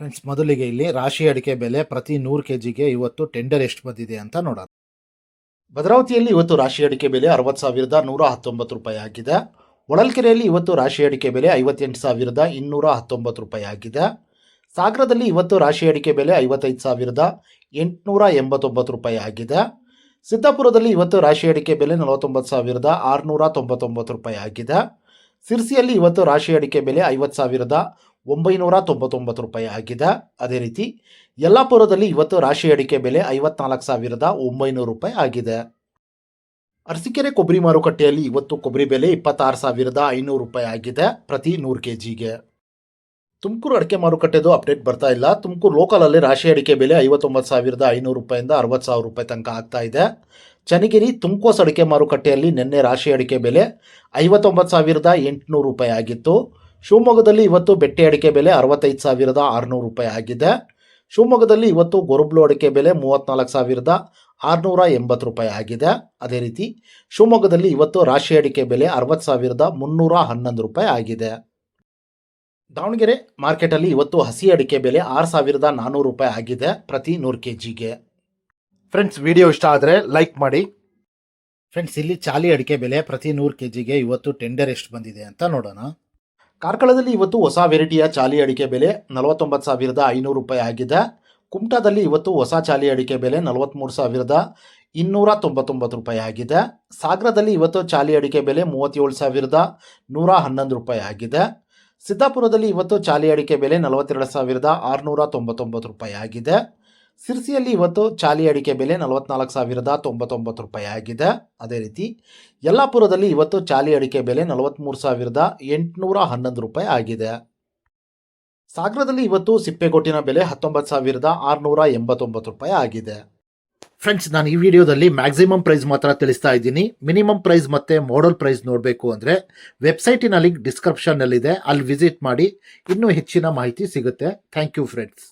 Friends ಮೊದಲಿಗೆ ಇಲ್ಲಿ ರಾಶಿ ಅಡಿಕೆ ಬೆಲೆ ಪ್ರತಿ ನೂರು ಕೆ ಜಿಗೆ ಇವತ್ತು ಟೆಂಡರ್ ಎಷ್ಟು ಬಂದಿದೆ ಅಂತ ನೋಡೋಣ. ಭದ್ರಾವತಿಯಲ್ಲಿ ಇವತ್ತು ರಾಶಿ ಅಡಿಕೆ ಬೆಲೆ ಅರವತ್ತು ಸಾವಿರದ ನೂರ ಹತ್ತೊಂಬತ್ತು ರೂಪಾಯಿ ಆಗಿದೆ. ಹೊಳಲ್ಕೆರೆಯಲ್ಲಿ ಇವತ್ತು ರಾಶಿ ಅಡಿಕೆ ಬೆಲೆ ಐವತ್ತೆಂಟು ಸಾವಿರದ ಇನ್ನೂರ ಹತ್ತೊಂಬತ್ತು ರೂಪಾಯಿ ಆಗಿದೆ. ಸಾಗರದಲ್ಲಿ ಇವತ್ತು ರಾಶಿ ಅಡಿಕೆ ಬೆಲೆ ಐವತ್ತೈದು ಸಾವಿರದ ಎಂಟುನೂರ ಎಂಬತ್ತೊಂಬತ್ತು ರೂಪಾಯಿ ಆಗಿದೆ. ಸಿದ್ದಾಪುರದಲ್ಲಿ ಇವತ್ತು ರಾಶಿ ಅಡಿಕೆ ಬೆಲೆ ನಲವತ್ತೊಂಬತ್ತು ಸಾವಿರದ ಆರುನೂರ ತೊಂಬತ್ತೊಂಬತ್ತು ರೂಪಾಯಿ ಆಗಿದೆ. ಸಿರ್ಸಿಯಲ್ಲಿ ಇವತ್ತು ರಾಶಿ ಅಡಿಕೆ ಬೆಲೆ ಐವತ್ತು ಸಾವಿರದ ಒಂಬೈನೂರ ತೊಂಬತ್ತೊಂಬತ್ತು ರೂಪಾಯಿ ಆಗಿದೆ. ಅದೇ ರೀತಿ ಯಲ್ಲಾಪುರದಲ್ಲಿ ಇವತ್ತು ರಾಶಿ ಅಡಿಕೆ ಬೆಲೆ ಐವತ್ನಾಲ್ಕು ಸಾವಿರದ ಒಂಬೈನೂರು ರೂಪಾಯಿ ಆಗಿದೆ. ಅರಸಿಕೆರೆ ಕೊಬ್ಬರಿ ಮಾರುಕಟ್ಟೆಯಲ್ಲಿ ಇವತ್ತು ಕೊಬ್ಬರಿ ಬೆಲೆ ಇಪ್ಪತ್ತಾರು ಸಾವಿರದ ಐನೂರು ರೂಪಾಯಿ ಆಗಿದೆ ಪ್ರತಿ ನೂರು ಕೆ ಜಿಗೆ ತುಮಕೂರು ಅಡಿಕೆ ಮಾರುಕಟ್ಟೆದು ಅಪ್ಡೇಟ್ ಬರ್ತಾ ಇಲ್ಲ. ತುಮಕೂರು ಲೋಕಲಲ್ಲಿ ರಾಶಿ ಅಡಿಕೆ ಬೆಲೆ ಐವತ್ತೊಂಬತ್ತು ಸಾವಿರದ ಐನೂರು ರೂಪಾಯಿಂದ ಅರವತ್ತು ಸಾವಿರ ರೂಪಾಯಿ ತನಕ ಆಗ್ತಾ ಇದೆ. ಚನ್ನಗಿರಿ ತುಮಕೋಸ್ ಅಡಿಕೆ ಮಾರುಕಟ್ಟೆಯಲ್ಲಿ ನಿನ್ನೆ ರಾಶಿ ಅಡಿಕೆ ಬೆಲೆ ಐವತ್ತೊಂಬತ್ತು ಸಾವಿರದ ಎಂಟುನೂರು ರೂಪಾಯಿ ಆಗಿತ್ತು. ಶಿವಮೊಗ್ಗದಲ್ಲಿ ಇವತ್ತು ಬೆಟ್ಟೆ ಅಡಿಕೆ ಬೆಲೆ ಅರವತ್ತೈದು ಸಾವಿರದ ಆರುನೂರು ರೂಪಾಯಿ ಆಗಿದೆ. ಶಿವಮೊಗ್ಗದಲ್ಲಿ ಇವತ್ತು ಗೊರಬ್ಲು ಅಡಿಕೆ ಬೆಲೆ ಮೂವತ್ತ್ನಾಲ್ಕು ಸಾವಿರದ ಆರುನೂರ ಎಂಬತ್ತು ರೂಪಾಯಿ ಆಗಿದೆ. ಅದೇ ರೀತಿ ಶಿವಮೊಗ್ಗದಲ್ಲಿ ಇವತ್ತು ರಾಶಿ ಅಡಿಕೆ ಬೆಲೆ ಅರವತ್ತು ಸಾವಿರದ ಮುನ್ನೂರ ಹನ್ನೊಂದು ರೂಪಾಯಿ ಆಗಿದೆ. ದಾವಣಗೆರೆ ಮಾರ್ಕೆಟಲ್ಲಿ ಇವತ್ತು ಹಸಿ ಅಡಿಕೆ ಬೆಲೆ ಆರು ಸಾವಿರದ ನಾನ್ನೂರು ರೂಪಾಯಿ ಆಗಿದೆ ಪ್ರತಿ ನೂರು ಕೆ ಜಿಗೆ ಫ್ರೆಂಡ್ಸ್, ವಿಡಿಯೋ ಇಷ್ಟ ಆದರೆ ಲೈಕ್ ಮಾಡಿ. ಫ್ರೆಂಡ್ಸ್, ಇಲ್ಲಿ ಚಾಲಿ ಅಡಿಕೆ ಬೆಲೆ ಪ್ರತಿ ನೂರು ಕೆ ಜಿಗೆ ಇವತ್ತು ಟೆಂಡರ್ ಎಷ್ಟು ಬಂದಿದೆ ಅಂತ ನೋಡೋಣ. ಕಾರ್ಕಳದಲ್ಲಿ ಇವತ್ತು ಹೊಸ ವೆರೈಟಿಯ ಚಾಲಿ ಅಡಿಕೆ ಬೆಲೆ ನಲವತ್ತೊಂಬತ್ತು ಸಾವಿರದ ಐನೂರು ರೂಪಾಯಿ ಆಗಿದೆ. ಕುಮಟಾದಲ್ಲಿ ಇವತ್ತು ಹೊಸ ಚಾಲಿ ಅಡಿಕೆ ಬೆಲೆ ನಲವತ್ತ್ಮೂರು ಸಾವಿರದ ಇನ್ನೂರ ತೊಂಬತ್ತೊಂಬತ್ತು ರೂಪಾಯಿ ಆಗಿದೆ. ಸಾಗರದಲ್ಲಿ ಇವತ್ತು ಚಾಲಿ ಅಡಿಕೆ ಬೆಲೆ ಮೂವತ್ತೇಳು ಸಾವಿರದ ನೂರ ಹನ್ನೊಂದು ರೂಪಾಯಿ ಆಗಿದೆ. ಸಿದ್ದಾಪುರದಲ್ಲಿ ಇವತ್ತು ಚಾಲಿ ಅಡಿಕೆ ಬೆಲೆ ನಲವತ್ತೆರಡು ಸಾವಿರದ ಆರುನೂರ ತೊಂಬತ್ತೊಂಬತ್ತು ರೂಪಾಯಿ ಆಗಿದೆ. ಸಿರ್ಸಿಯಲ್ಲಿ ಇವತ್ತು ಚಾಲಿ ಅಡಿಕೆ ಬೆಲೆ ನಲವತ್ನಾಲ್ಕು ಸಾವಿರದ ತೊಂಬತ್ತೊಂಬತ್ತು ರೂಪಾಯಿ ಆಗಿದೆ. ಅದೇ ರೀತಿ ಯಲ್ಲಾಪುರದಲ್ಲಿ ಇವತ್ತು ಚಾಲಿ ಅಡಿಕೆ ಬೆಲೆ ನಲವತ್ತ್ಮೂರು ಸಾವಿರದ ಎಂಟುನೂರ ಹನ್ನೊಂದು ರೂಪಾಯಿ ಆಗಿದೆ. ಸಾಗರದಲ್ಲಿ ಇವತ್ತು ಸಿಪ್ಪೆಗೊಟ್ಟಿನ ಬೆಲೆ ಹತ್ತೊಂಬತ್ತು ಸಾವಿರದ ಆರುನೂರ ಎಂಬತ್ತೊಂಬತ್ತು ರೂಪಾಯಿ ಆಗಿದೆ. ಫ್ರೆಂಡ್ಸ್, ನಾನು ಈ ವಿಡಿಯೋದಲ್ಲಿ ಮ್ಯಾಕ್ಸಿಮಮ್ ಪ್ರೈಸ್ ಮಾತ್ರ ತಿಳಿಸ್ತಾ ಇದ್ದೀನಿ. ಮಿನಿಮಮ್ ಪ್ರೈಸ್ ಮತ್ತು ಮಾಡಲ್ ಪ್ರೈಸ್ ನೋಡಬೇಕು ಅಂದರೆ ವೆಬ್ಸೈಟಿನ ಲಿಂಕ್ ಡಿಸ್ಕ್ರಿಪ್ಷನ್ನಲ್ಲಿದೆ. ಅಲ್ಲಿ ವಿಸಿಟ್ ಮಾಡಿ ಇನ್ನೂ ಹೆಚ್ಚಿನ ಮಾಹಿತಿ ಸಿಗುತ್ತೆ. Thank you, friends.